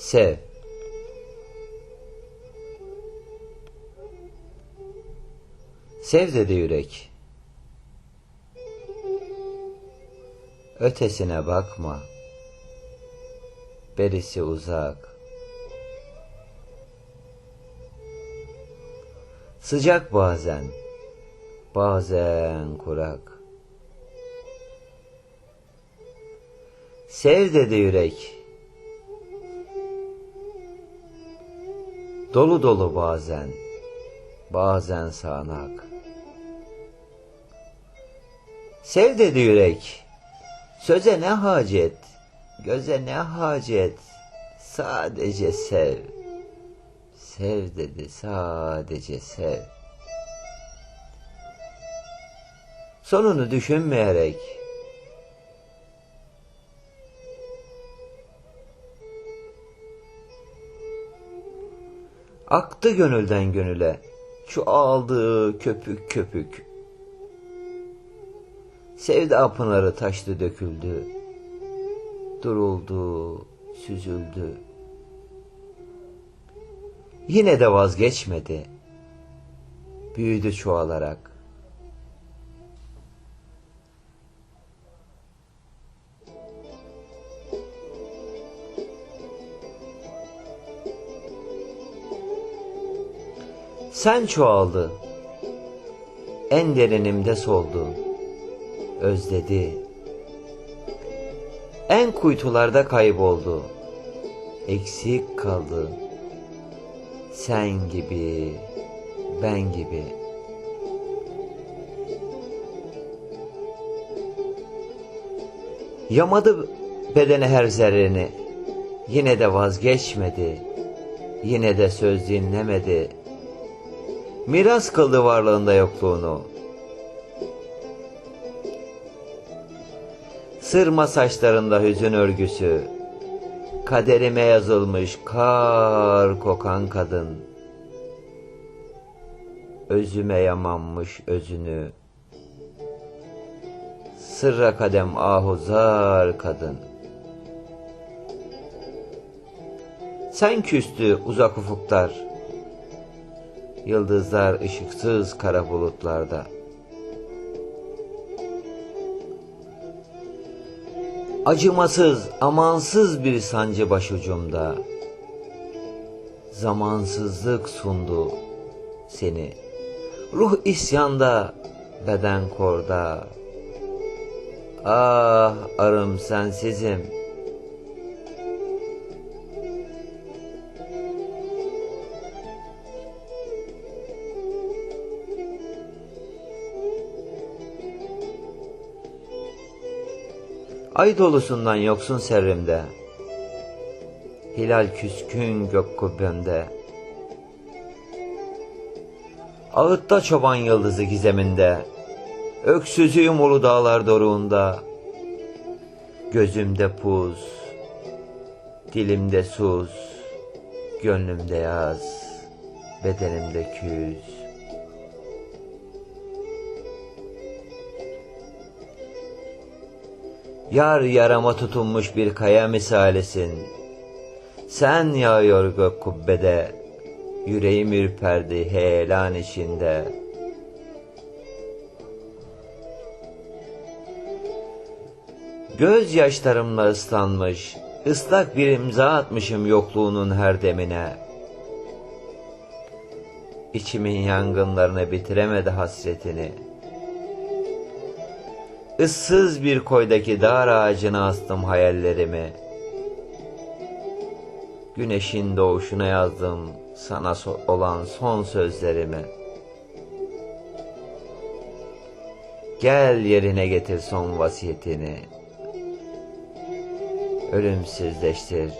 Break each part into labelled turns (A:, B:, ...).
A: Sev. Sev dedi yürek. Ötesine bakma. Berisi uzak. Sıcak bazen, bazen kurak. Sev dedi yürek. Dolu dolu bazen, bazen sağanak. Sev dedi yürek. Söze ne hacet, göze ne hacet. Sadece sev. Sev dedi, sadece sev. Sonunu düşünmeyerek Aktı gönülden gönüle, çoğaldı köpük köpük. Sevda pınarı taştı döküldü, duruldu, süzüldü. Yine de vazgeçmedi, büyüdü çoğalarak. Sen çoğaldı, en derinimde soldu, özledi. En kuytularda kayboldu, eksik kaldı. Sen gibi, ben gibi. Yamadı bedene her zerreni, yine de vazgeçmedi, yine de söz dinlemedi. Miras kıldı varlığında yokluğunu. Sırma saçlarında hüzün örgüsü, kaderime yazılmış kar kokan kadın. Özüme yamanmış özünü, sırra kadem ahuzar kadın. Sen küstü uzak ufuklar, Yıldızlar ışıksız kara bulutlarda. Acımasız, amansız bir sancı başucumda. Zamansızlık sundu seni. Ruh isyanda, beden korda. Ah arım sensizim.'' Ay dolusundan yoksun serrimde, Hilal küskün gök kubbemde, Ağıtta çoban yıldızı gizeminde, Öksüzüğüm ulu dağlar doruğunda, Gözümde puz, dilimde sus, Gönlümde yaz, bedenimde küz. Yar yarama tutunmuş bir kaya misalisin. Sen yağıyor gök kubbede, yüreğim ürperdi heyelan içinde. Göz yaşlarımla ıslanmış, ıslak bir imza atmışım yokluğunun her demine. İçimin yangınlarını bitiremedi hasretini.'' Issız bir koydaki dar ağacına astım hayallerimi. Güneşin doğuşuna yazdım sana olan son sözlerimi. Gel yerine getir son vasiyetini. Ölümsüzleştir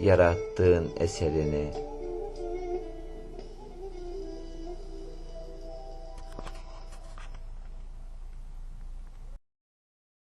A: yarattığın eserini.